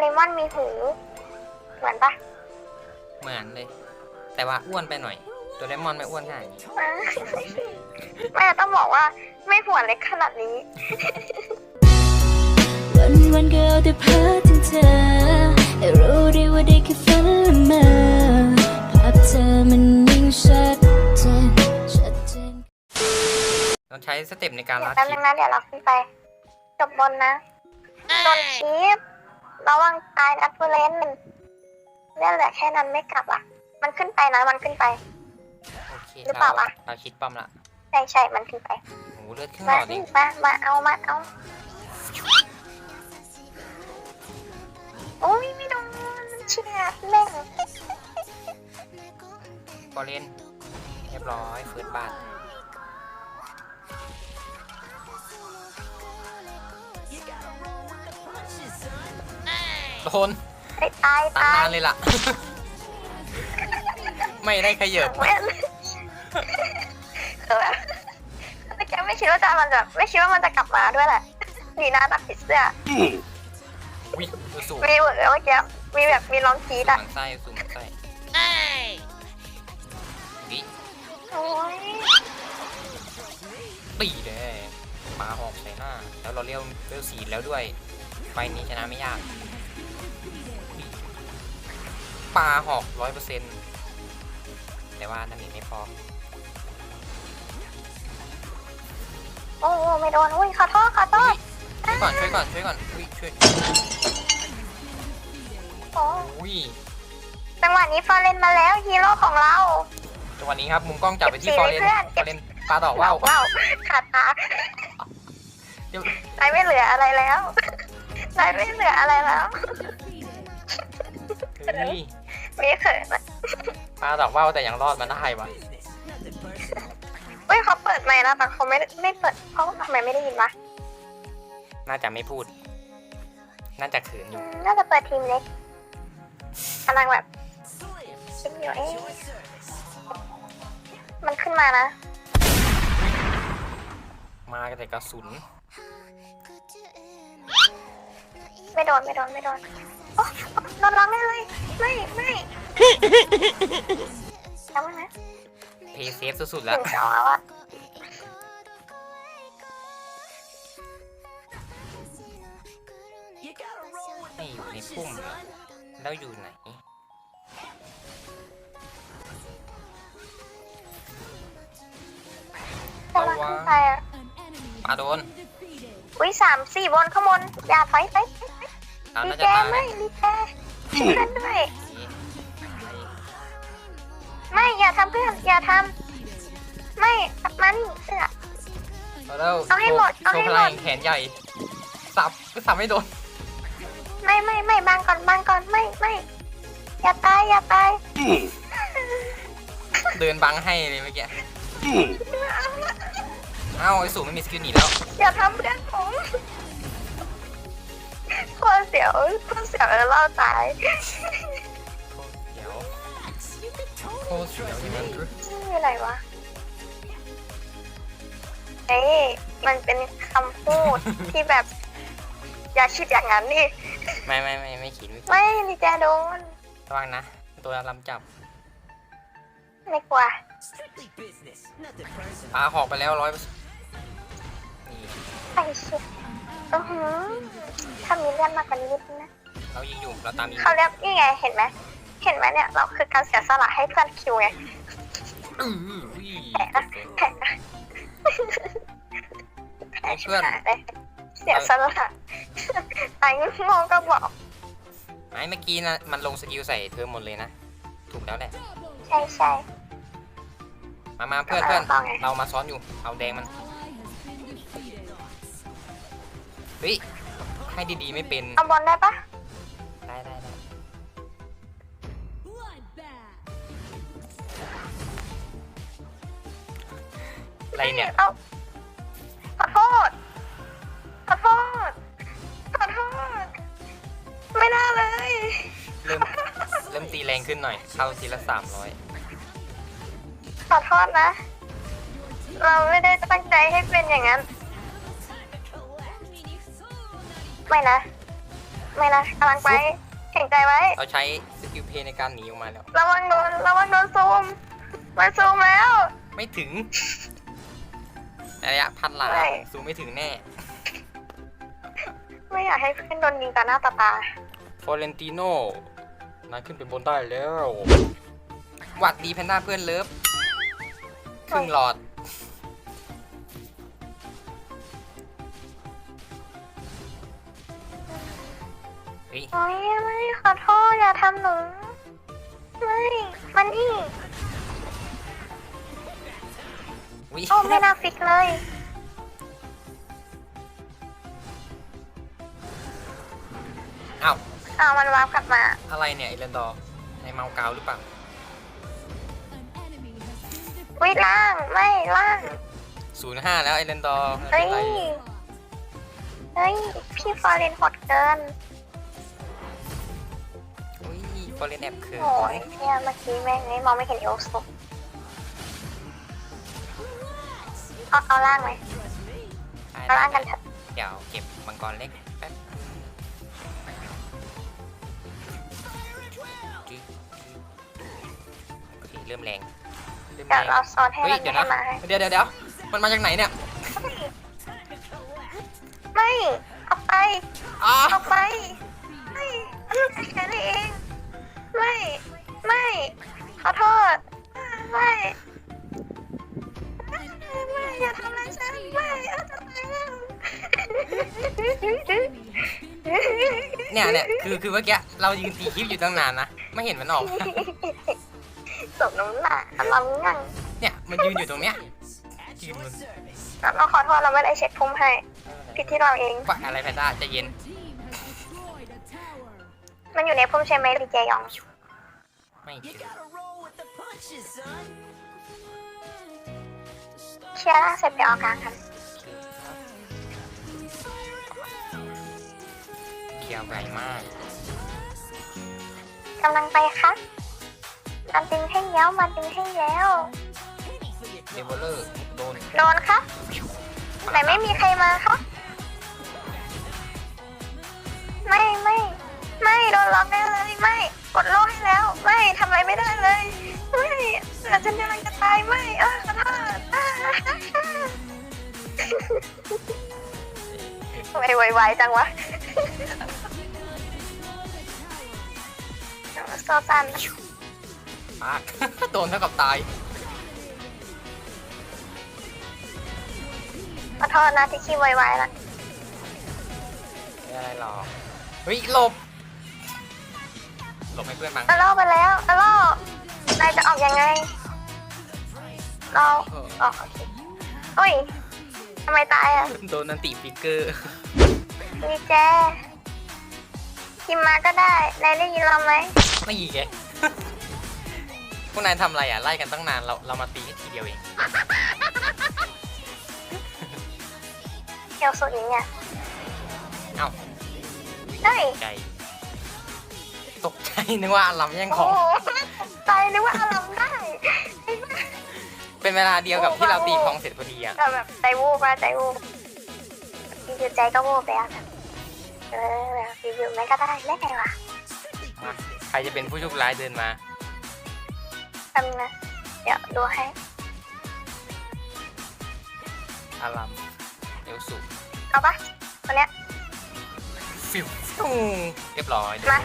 เลมอนมีหู เหมือนปะเหมือนเลย แต่ว่าอ้วนไปหน่อยโดเรมอนไม่อ้วนขนาดนี้อ่าแม่ต้องบอกว่าไม่หัวเล็กขนาดนี้ วันวันๆก็เอาแต่เพ้อถึงเธอแต่รู้ดีว่าได้แค่ฝันละเมอภาพเธอมันยิ่งชัดเจนชัดเจน ต้องใช้สเต็ปในการเดี๋ยลัวดแป๊บคลินึปงนะเดี๋ยวเราขึ้นไป จบบนนะโดนชีฟ ระวังตายนะทุเรนเรื่องเหลือแค่นั้นไม่กลับอะ มันขึ้นไปนะมันขึ้นไป โอเคหรือเปล่าเราวะเราคิดป้อมละใช่ใช่มันขึ้นไป โอ้โหเลือดขึ้นหลมาอดดิมามาเอามาเอาโอ้ยไม่โดนมันเฉียดแม่ง พอเล่นเรียบร้อยเฟิร์สบาท โดนไอ้ตายตันตายนานเลยล่ะ ไม่ได้ขยับแม่งคือแบบแต่แกไม่คิดว่าจะมันจะไม่คิดว่ามันจะกลับมาด้วยแหละดีนะตักผิดเสื้อวิสูงมีเหมือนเมื่อกี้มีแบบมีร้องกรีดสูอะงไส้สูงไส้วิโอ้ยตีเลยปลาหอกใส่หน้า แล้วเราเลี้ยวเลี้ยวสีแล้วด้วยไฟนี้ชนะไม่ยาก ปลาหอกร้อยเปอร์เซ็นต์แต่ว่าน้ำหนีไม่พอ โอ้โหไม่โดนอุ้ยขอโทษขอโทษช่วยก่อนช่วยก่อนช่วยก่อนอุ้ยช่วยโอ้อุ้ยจังหวะนี้ฟอร์เรนมาแล้วฮีโร่ของเราจังหวะนี้ครับมุมกล้องจับไปที่เก็ฟบอสีร์เรนไว้เพื่อนฟอร์เรนปลาดอกว่าวว้าวขาดตาเดี๋ยวนายไม่เหลืออะไรแล้วนายไม่เหลืออะไรแล้วเฮ้ย มีเขินอะปลาดอกว่าวแต่ยังรอดมาได้วะเฮ้ยเขาเปิดไมค์แล้วแต่เขาไม่ไม่เปิดเขาทำไมไม่ได้ยินวะน่าจะไม่พูด น่าจะเขินออืยู่ มน่าจะเปิดทีมเล็กกำลังแบบคิดอยู่เอ๊ะมันขึ้นมานะมาแต่กระสุน ไม่โดนไม่โดนไม่โดน โอ๊ะโดนร้องได้เลย ไม่ ไม่จำไว้นะเพย์เซฟสุดๆหแล้ว นึ่งสองแล้วอะไม่อยู่ในพุ่มเหรอแล้วอยู่ไหน กำลังขึ้นไปอะปลาโดน อุ้ยสามสี่บนข้างบน อย่าถอยไป ตามรีน่าแกจะตายไม่รีแกช่วยกันด้วยนี่ไม่อย่าทำเพื่อนอย่าทำไม่มันเสือ เอาแล้วเอาให้หมดเอาโชให้ว์พหมลัดงแขนใหญ่ สับก็สับไม่โดน ไม่ไม่ไม่บางก่อนบางก่อนไม่ไม่อย่าตายอย่าตายเดินบังให้เลยเมื่อกี้ เอ้าไอ้สูงไม่มีสกิลหนีแล้วอย่าทำเพื่อนผม โคตรเสียวโคตรเสียวเออเล่าตายเดี๋ยวโคตรเสียวอย่างนั้นหรือชื่ออะไรวะเอ้ยมันเป็นคำพูดที่แบบ อย่าคิดอย่างนั้นนี่ไม่ไม่ไม่ไม่ขีดไม่ขีดไม่รีแกโดนระวังนะ ตัวลำจับไม่กลัวปลาหอกไปแล้วร้อยนี่ไอ้ชิบ อือหือถ้ามีเลือดมากกว่านี้นิดนึงนะ เรายิงอยู่เราตามยิงเขาเรียกนี่ไงเห็นไหมเห็นไหมเนี่ยเราคือการเสียสละให้เพื่อนคิวไง อื้ออุ้ยแผลนะแผลนะแผลชิบหายเลยเสียสละไอ้โงงก็บอก ไอ้เมื่อกี้นะมันลงสกิลใส่เธอหมดเลยนะ ถูกแล้วแหละ ใช่ใช่มามาเพื่อนเพื่อนเอาไงเรามาซ้อนอยู่ เอาแดงมัน เฮ้ยให้ดีๆไม่เป็น เอาบอลได้ปะได้ได้ได้อะไรเนี่ย เอาขอโทษขอโทษขอโทษไม่น่าเลย เริ่ม เริ่มตีแรงขึ้นหน่อย เข้าทีละสามร้อยขอโทษนะ เราไม่ได้ตั้งใจให้เป็นอย่างนั้น ไม่นะ ไม่นะกำลังไปแข็งใจไว้ เราใช้สกิลเพย์ในการหนีออกมาแล้ว ระวังโดนระวังโดนซูมมันซูมแล้ว ไม่ถึงระยะพันหลาไม่ ซูมไม่ถึงแน่ไม่อยากให้เพื่อนโดนยิงต่อหน้าต่อตาฟอเรนติโนนายขึ้นไปบนได้แล้วหวัดดีแพนด้าเพื่อนเลิฟครึ่งหลอด เฮ้ย โอ้ยไม่ขอโทษอย่าทำหนูไม่มันนี่วิโอ้ไม่น่าฟิกเลยอ้าว เอามันวาร์ปกลับมา อะไรเนี่ยไอเรนดอร์ในเมากาวหรือเปล่าวิล่างไม่ล่างศูนย์ห้าแล้วไอเรนดอร์เฮ้ยเฮ้ยพี่ฟอร์เรนโหดเกินอุ้ยฟอ เรนแอบเขินโอ้ยเนี่ยเมื่อกี้แม่งไม่มองไม่เห็นเอลสุกเอาเอาล่างไหมเอาล่างกันเถอะเดี๋ยวเก็บมังกรเล็กแป๊บจิ๊ดโอเคเริ่มแรงเริ่มเดี๋ยวแรเรางซ้อนให้เฮ้ยมันเดี๋ยวไม่นะมาให้เดี๋ยวเดี๋ยวเดี๋ยวมันมาจากไหนเนี่ย ไม่ออกไปอ๋อออกไปไม่แค่นี้เอง ไม่ ไม่ ขอโทษ ไม่ ไม่ อย่าทำอะไรายฉัน ไม่เอาจะตายแล้วเนี่ยเนี่ยคือคือเมื่อกี้เรายืนตีคลิปอยู่ตั้งนานนะไม่เห็นมันออก สมน้ำหนักเรางั่งเนี่ยมันยืนอยู่ตรงเนี้ยยืนมันเราขอโทษเราไม่ได้เช็ดพุ่มให้ผิดที่เราเองฝักอะไรแพนด้าใจะเย็น มันอยู่ในพุ่มใช่ไหมดีเจยอง ไม่เชื่อเชียร์ล่างเสร็จไปออกกลางกันเคียวไกลมากกำลังไปครับมันดึงให้แล้วมันดึงให้แล้วเดเวลเลอร์โดนโดนครับไหนไม่มีใครมาครั ได้เลยไม่กดโล่ให้แล้ว ไม่ทำอะไรไม่ได้เลย ไม่แล้วฉันกำลังจะตายไม่เออขอโทษอ่าทำไมไวๆจังวะโซซันปากโดนเท่ากับตายขอโทษนะที่ขี้ไวๆละไม่อะไรหรอกเฮ้ยหลบ หลบให้เพื่อนมั้งอะล่อไปแล้วอะล่อนายจะออกยังไง เราออกโอเคโอ้ยทำไมตายอะ โดนนันติฟิกเกอร์มีแจพิมพ์มาก็ได้ นายได้ยินเราไหมไม่ยีไงพวกนายทำอะไรอะ ไล่กันตั้งนาน เราเรามาตีแค่ทีเดียวเองเที่ยวสุดนี้เนี่ยเอ้าเฮ้ยตกใจ ตกใจนึกว่าลำแย่งขโอ้อง โหใจนึกว่าอารมณ์ได้ไอ้บ้าเป็นเวลาเดียวกับที่เราตีของเสร็จพอดีอะแต่แบบใจวูบมาใจวูบอยู่ๆใจก็วูบไปอะเออแบบอยู่ๆไม่ก็ได้ได้ไงวะมาใครจะเป็นผู้โชคร้ายเดินมา ทำนะเดี๋ยวดูให้อารัมเอลสุเอาปะคนเนี้ยฟิวฟิวเรียบร้อยมา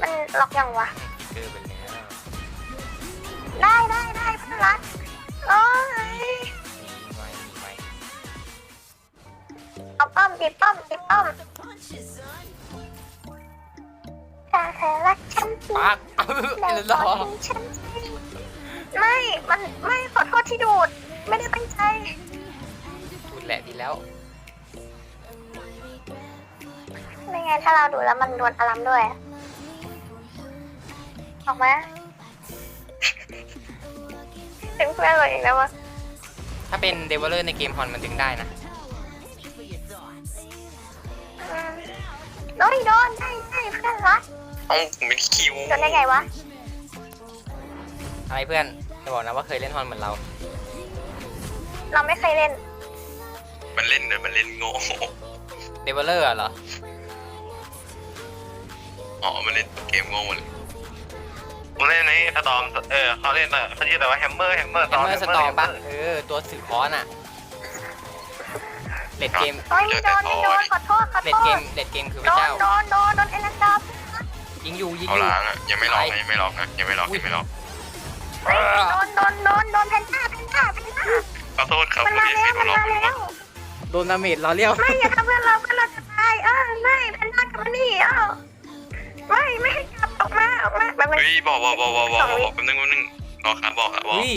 มันล็อกยังวะฟิกเกอร์ไปแล้วได้ได้ได้เพื่อนรักโอ้ยหนีไว้หนีไว้เอาป้อมตีป้อมตีป้อมถ้าเธอรักฉันจริงปากเออแล้วเอลก็รอทิ้งฉันสิไม่ มันไม่ขอโทษที่ดูด ไม่ได้ตั้งใจ พูดแหละดีแล้ว ไม่งั้นถ้าเราดูดแล้วมันโดนอารมด้วยอะ ออกมาถึงเพื่อนเราเองแล้ววะถ้าเป็นเดเวลเลอร์ในเกมฮอนมันดึงได้นะอืมโดนโดนได้ได้เพื่อนรักเอ้าไม่คิวโดนได้ไงวะอะไรเพื่อนจะบอกนะว่าเคยเล่นฮอนเหมือนเรา เราไม่เคยเล่นไปมันเล่นเดี๋ยวมันเล่นโง่เดเวลเลอร์เหรอ อ๋อ มันเล่นเกมโง่หมดเลยมึงเล่ นในสตอมเออเขาเล่นอะเขาชื่ออะไรว่าแฮมเมอร์แฮมเมอร์แฮมเมอร์สตอมปะเออ ตัวสื่อคอนอะเลดเกมโอ้ยโดนโดนขอโทษขอเลโทดเกษมเลดเกมคือพโดระนเจ้า โดนโดนโดนเอ็นดับยิงอยู่ยิงเขาอยู่ล้างอะยังไม่ลองนะยังไม่ลองนะยังไม่ลองยังไม่ลองเฮ้ยโดนโดนโดนโดนแพนด้าแพนด้าแพนด้าขอโทษครับมันผู้มาเล่นแล้วไม่มันลองมาแล้วโดนดาเมจเราเรียวไม่อย่าทำเพื่อนเราเพื่อนเราจะตายเออไม่แพนด้ากลับมานี่เออไม่ไม่ให้กลับ ออกมาออกมาแบบเฮ้ยบอกบอกบอกบอกบอกบอกแป๊บนึงแป๊บนึงรอครับบอกอะบบอกอุ้ย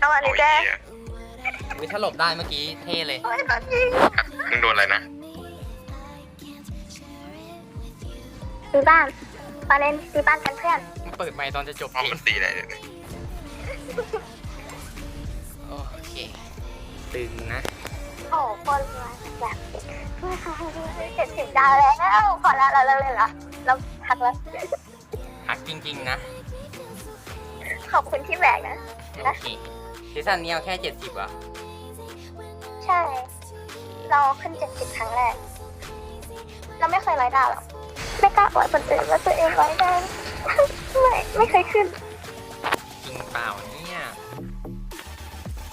เอาอะไรโอ้แจ๊เหี้ยอุ้ยถ้าหลบได้เมื่อกี้เท่เลยโอ้ยแบบยิงมึงโดนอะไรนะซื้อบ้านตอนเล่นซื้อบ้านกันเพื่อนมันเปิดไมค์ตอนจะจบเพราะเพลมันตีอะไรเนี่ยโอเค ตึงนะ โอ้คนรวยแบบเจ็ดสิบดาวแล้วพอแล้วเราเลิกเลยเหรอเราพักแล้ว ฮักจริง ๆ นะ ขอบคุณที่แบกนะ โอเคซีซั่นนี้เอาแค่เจ็ดสิบอะใช่ เราขึ้นเจ็ดสิบครั้งแรก เราไม่เคยร้อยดาวหรอก ไม่กล้าอวดคนอื่นว่าตัวเองร้อยดาวไม่ไม่เคยขึ้น จริงเปล่าเนี่ย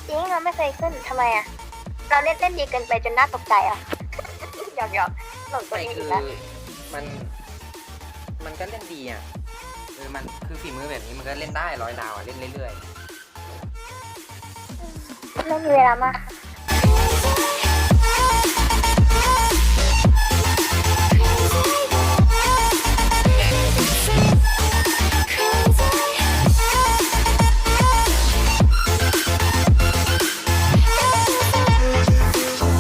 จริงเราไม่เคยขึ้นทำไมอะ เราเล่นเล่นดีเกินไปจนน่าตกใจอะ หยอกหยอกหลงตัวไม่เองคือีอกแล้ว มัน มันก็เล่นดีอะ คือมันคือฝีมือแบบนี้มันก็เล่นได้ร้อยดาวอะเล่นเรื่อยไม่มีเวลามาก